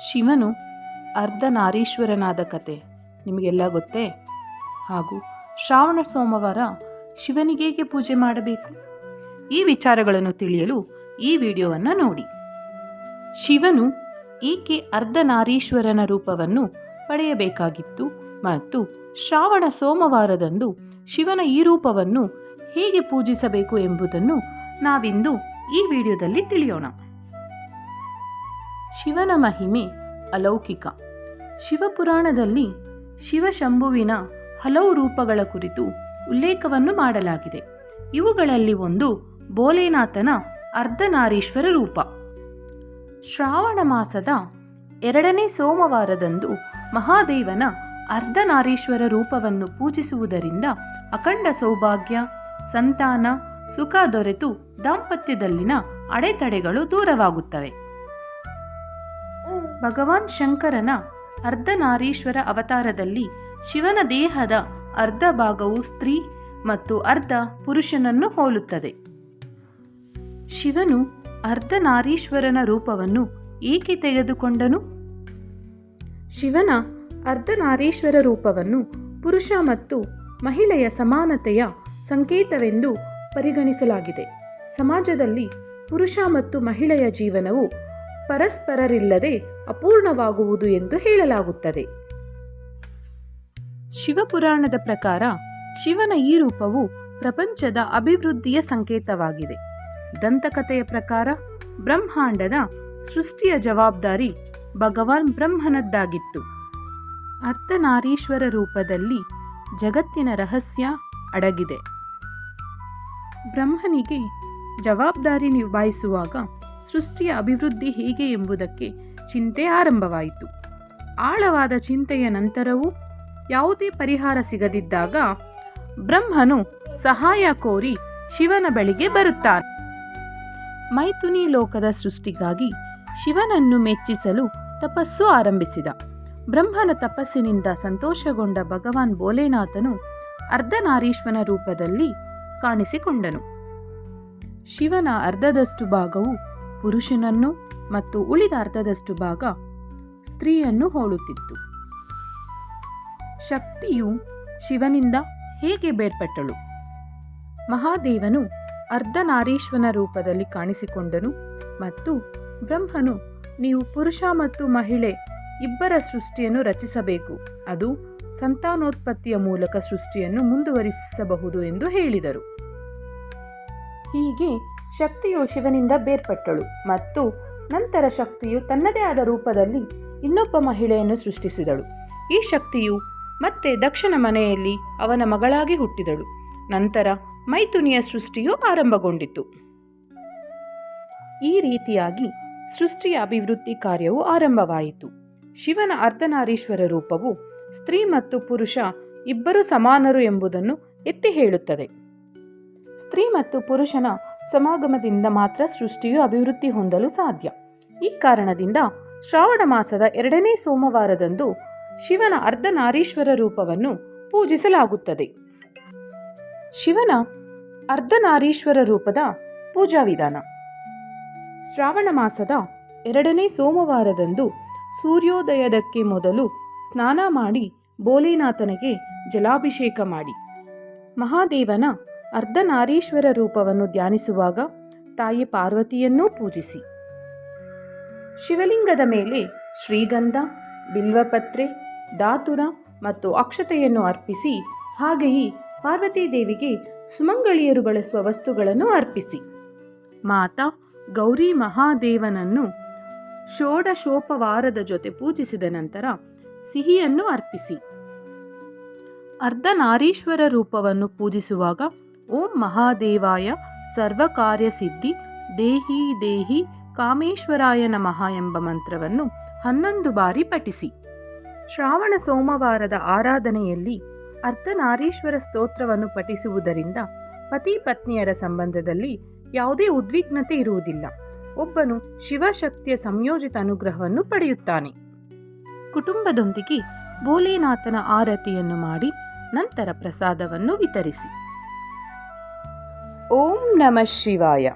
ಶಿವನು ಅರ್ಧನಾರೀಶ್ವರನಾದ ಕತೆ. ನಿಮಗೆಲ್ಲ ಗೊತ್ತೇ? ಹಾಗೂ ಶ್ರಾವಣ ಸೋಮವಾರ ಶಿವನಿಗೇಗೆ ಪೂಜೆ ಮಾಡಬೇಕು? ಈ ವಿಚಾರಗಳನ್ನು ತಿಳಿಯಲು ಈ ವಿಡಿಯೋವನ್ನು ನೋಡಿ. ಶಿವನು ಏಕೆ ಅರ್ಧನಾರೀಶ್ವರನ ರೂಪವನ್ನು ಪಡೆಯಬೇಕಾಗಿತ್ತು ಮತ್ತು ಶ್ರಾವಣ ಸೋಮವಾರದಂದು ಶಿವನ ಈ ರೂಪವನ್ನು ಹೇಗೆ ಪೂಜಿಸಬೇಕು ಎಂಬುದನ್ನು ನಾವಿಂದು ಈ ವಿಡಿಯೋದಲ್ಲಿ ತಿಳಿಯೋಣ. ಶಿವನ ಮಹಿಮೆ ಅಲೌಕಿಕ. ಶಿವಪುರಾಣದಲ್ಲಿ ಶಿವಶಂಭುವಿನ ಹಲವು ರೂಪಗಳ ಕುರಿತು ಉಲ್ಲೇಖವನ್ನು ಮಾಡಲಾಗಿದೆ. ಇವುಗಳಲ್ಲಿ ಒಂದು ಬೋಲೆನಾಥನ ಅರ್ಧನಾರೀಶ್ವರ ರೂಪ. ಶ್ರಾವಣ ಮಾಸದ ಎರಡನೇ ಸೋಮವಾರದಂದು ಮಹಾದೇವನ ಅರ್ಧನಾರೀಶ್ವರ ರೂಪವನ್ನು ಪೂಜಿಸುವುದರಿಂದ ಅಖಂಡ ಸೌಭಾಗ್ಯ, ಸಂತಾನ, ಸುಖ ದೊರೆತು ದಾಂಪತ್ಯದಲ್ಲಿನ ಅಡೆತಡೆಗಳು ದೂರವಾಗುತ್ತವೆ. ಭಗವಾನ್ ಶಂಕರನ ಅರ್ಧನಾರೀಶ್ವರ ಅವತಾರದಲ್ಲಿ ಶಿವನ ದೇಹದ ಅರ್ಧ ಭಾಗವು ಸ್ತ್ರೀ ಮತ್ತು ಅರ್ಧ ಪುರುಷನನ್ನು ಹೋಲುತ್ತದೆ. ಶಿವನು ಅರ್ಧನಾರೀಶ್ವರನ ರೂಪವನ್ನು ಏಕೆ ತೆಗೆದುಕೊಂಡನು? ಶಿವನ ಅರ್ಧನಾರೀಶ್ವರ ರೂಪವನ್ನು ಪುರುಷ ಮತ್ತು ಮಹಿಳೆಯ ಸಮಾನತೆಯ ಸಂಕೇತವೆಂದು ಪರಿಗಣಿಸಲಾಗಿದೆ. ಸಮಾಜದಲ್ಲಿ ಪುರುಷ ಮತ್ತು ಮಹಿಳೆಯ ಜೀವನವು ಪರಸ್ಪರರಿಲ್ಲದೆ ಅಪೂರ್ಣವಾಗುವುದು ಎಂದು ಹೇಳಲಾಗುತ್ತದೆ. ಶಿವಪುರಾಣದ ಪ್ರಕಾರ ಶಿವನ ಈ ರೂಪವು ಪ್ರಪಂಚದ ಅಭಿವೃದ್ಧಿಯ ಸಂಕೇತವಾಗಿದೆ. ದಂತಕಥೆಯ ಪ್ರಕಾರ ಬ್ರಹ್ಮಾಂಡದ ಸೃಷ್ಟಿಯ ಜವಾಬ್ದಾರಿ ಭಗವಾನ್ ಬ್ರಹ್ಮನದ್ದಾಗಿತ್ತು. ಅರ್ಥನಾರೀಶ್ವರ ರೂಪದಲ್ಲಿ ಜಗತ್ತಿನ ರಹಸ್ಯ ಅಡಗಿದೆ. ಬ್ರಹ್ಮನಿಗೆ ಜವಾಬ್ದಾರಿ ನಿಭಾಯಿಸುವಾಗ ಸೃಷ್ಟಿಯ ಅಭಿವೃದ್ಧಿ ಹೇಗೆ ಎಂಬುದಕ್ಕೆ ಚಿಂತೆ ಆರಂಭವಾಯಿತು. ಆಳವಾದ ಚಿಂತೆಯ ನಂತರವೂ ಯಾವುದೇ ಪರಿಹಾರ ಸಿಗದಿದ್ದಾಗ ಬ್ರಹ್ಮನು ಸಹಾಯ ಕೋರಿ ಶಿವನ ಬಳಿಗೆ ಬರುತ್ತಾನೆ. ಮೈಥುನಿ ಲೋಕದ ಸೃಷ್ಟಿಗಾಗಿ ಶಿವನನ್ನು ಮೆಚ್ಚಿಸಲು ತಪಸ್ಸು ಆರಂಭಿಸಿದ. ಬ್ರಹ್ಮನ ತಪಸ್ಸಿನಿಂದ ಸಂತೋಷಗೊಂಡ ಭಗವಾನ್ ಭೋಲೆನಾಥನು ಅರ್ಧನಾರೀಶ್ವನ ರೂಪದಲ್ಲಿ ಕಾಣಿಸಿಕೊಂಡನು. ಶಿವನ ಅರ್ಧದಷ್ಟು ಭಾಗವು ಪುರುಷನನ್ನು ಮತ್ತು ಉಳಿದ ಅರ್ಧದಷ್ಟು ಭಾಗ ಸ್ತ್ರೀಯನ್ನು ಹೋಲುತ್ತಿತ್ತು. ಶಕ್ತಿಯು ಶಿವನಿಂದ ಹೇಗೆ ಬೇರ್ಪಟ್ಟಳು? ಮಹಾದೇವನು ಅರ್ಧನಾರೀಶ್ವನ ರೂಪದಲ್ಲಿ ಕಾಣಿಸಿಕೊಂಡನು ಮತ್ತು ಬ್ರಹ್ಮನು, ನೀವು ಪುರುಷ ಮತ್ತು ಮಹಿಳೆ, ಇಬ್ಬರ ಸೃಷ್ಟಿಯನ್ನು ರಚಿಸಬೇಕು. ಅದು ಸಂತಾನೋತ್ಪತ್ತಿಯ ಮೂಲಕ ಸೃಷ್ಟಿಯನ್ನು ಮುಂದುವರಿಸಬಹುದು ಎಂದು ಹೇಳಿದರು. ಹೀಗೆ ಶಕ್ತಿಯು ಶಿವನಿಂದ ಬೇರ್ಪಟ್ಟಳು ಮತ್ತು ನಂತರ ಶಕ್ತಿಯು ತನ್ನದೇ ಆದ ರೂಪದಲ್ಲಿ ಇನ್ನೊಬ್ಬ ಮಹಿಳೆಯನ್ನು ಸೃಷ್ಟಿಸಿದಳು. ಈ ಶಕ್ತಿಯು ಮತ್ತೆ ದಕ್ಷನ ಮನೆಯಲ್ಲಿ ಅವನ ಮಗಳಾಗಿ ಹುಟ್ಟಿದಳು. ನಂತರ ಮೈಥುನಿಯ ಸೃಷ್ಟಿಯು ಆರಂಭಗೊಂಡಿತು. ಈ ರೀತಿಯಾಗಿ ಸೃಷ್ಟಿಯ ಅಭಿವೃದ್ಧಿ ಕಾರ್ಯವು ಆರಂಭವಾಯಿತು. ಶಿವನ ಅರ್ಧನಾರೀಶ್ವರ ರೂಪವು ಸ್ತ್ರೀ ಮತ್ತು ಪುರುಷ ಇಬ್ಬರು ಸಮಾನರು ಎಂಬುದನ್ನು ಎತ್ತಿ ಹೇಳುತ್ತದೆ. ಸ್ತ್ರೀ ಮತ್ತು ಪುರುಷನ ಸಮಾಗಮದಿಂದ ಮಾತ್ರ ಸೃಷ್ಟಿಯು ಅಭಿವೃದ್ಧಿ ಹೊಂದಲು ಸಾಧ್ಯ. ಈ ಕಾರಣದಿಂದ ಶ್ರಾವಣ ಮಾಸದ ಎರಡನೇ ಸೋಮವಾರದಂದು ಶಿವನ ಅರ್ಧನಾರೀಶ್ವರ ರೂಪವನ್ನು ಪೂಜಿಸಲಾಗುತ್ತದೆ. ಶಿವನ ಅರ್ಧನಾರೀಶ್ವರ ರೂಪದ ಪೂಜಾ ವಿಧಾನ. ಶ್ರಾವಣ ಮಾಸದ ಎರಡನೇ ಸೋಮವಾರದಂದು ಸೂರ್ಯೋದಯದಕ್ಕೆ ಮೊದಲು ಸ್ನಾನ ಮಾಡಿ ಬೋಲಿನಾಥನಿಗೆ ಜಲಾಭಿಷೇಕ ಮಾಡಿ. ಮಹಾದೇವನ ಅರ್ಧನಾರೀಶ್ವರ ರೂಪವನ್ನು ಧ್ಯಾನಿಸುವಾಗ ತಾಯಿ ಪಾರ್ವತಿಯನ್ನೂ ಪೂಜಿಸಿ. ಶಿವಲಿಂಗದ ಮೇಲೆ ಶ್ರೀಗಂಧ, ಬಿಲ್ವಪತ್ರೆ ದಾತುರ ಮತ್ತು ಅಕ್ಷತೆಯನ್ನು ಅರ್ಪಿಸಿ, ಹಾಗೆಯೇ ಪಾರ್ವತೀ ದೇವಿಗೆ ಸುಮಂಗಳಿಯರು ಬಳಸುವ ವಸ್ತುಗಳನ್ನು ಅರ್ಪಿಸಿ. ಮಾತಾ ಗೌರಿ ಮಹಾದೇವನನ್ನು ಷೋಡಶೋಪವಾರದ ಜೊತೆ ಪೂಜಿಸಿದ ನಂತರ ಸಿಹಿಯನ್ನು ಅರ್ಪಿಸಿ. ಅರ್ಧನಾರೀಶ್ವರ ರೂಪವನ್ನು ಪೂಜಿಸುವಾಗ ಓಂ ಮಹಾದೇವಾಯ ಸರ್ವಕಾರ್ಯ ಸಿದ್ಧಿ ದೇಹಿ ದೇಹಿ ಕಾಮೇಶ್ವರಾಯ ನಮಃ ಎಂಬ ಮಂತ್ರವನ್ನು ಹನ್ನೊಂದು ಬಾರಿ ಪಠಿಸಿ. ಶ್ರಾವಣ ಸೋಮವಾರದ ಆರಾಧನೆಯಲ್ಲಿ ಅರ್ಧನಾರೀಶ್ವರ ಸ್ತೋತ್ರವನ್ನು ಪಠಿಸುವುದರಿಂದ ಪತಿ ಪತ್ನಿಯರ ಸಂಬಂಧದಲ್ಲಿ ಯಾವುದೇ ಉದ್ವಿಗ್ನತೆ ಇರುವುದಿಲ್ಲ. ಒಬ್ಬನು ಶಿವಶಕ್ತಿಯ ಸಂಯೋಜಿತ ಅನುಗ್ರಹವನ್ನು ಪಡೆಯುತ್ತಾನೆ. ಕುಟುಂಬದೊಂದಿಗೆ ಭೋಲೆನಾಥನ ಆರತಿಯನ್ನು ಮಾಡಿ ನಂತರ ಪ್ರಸಾದವನ್ನು ವಿತರಿಸಿ. ಓಂ ನಮಃ ಶಿವಾಯ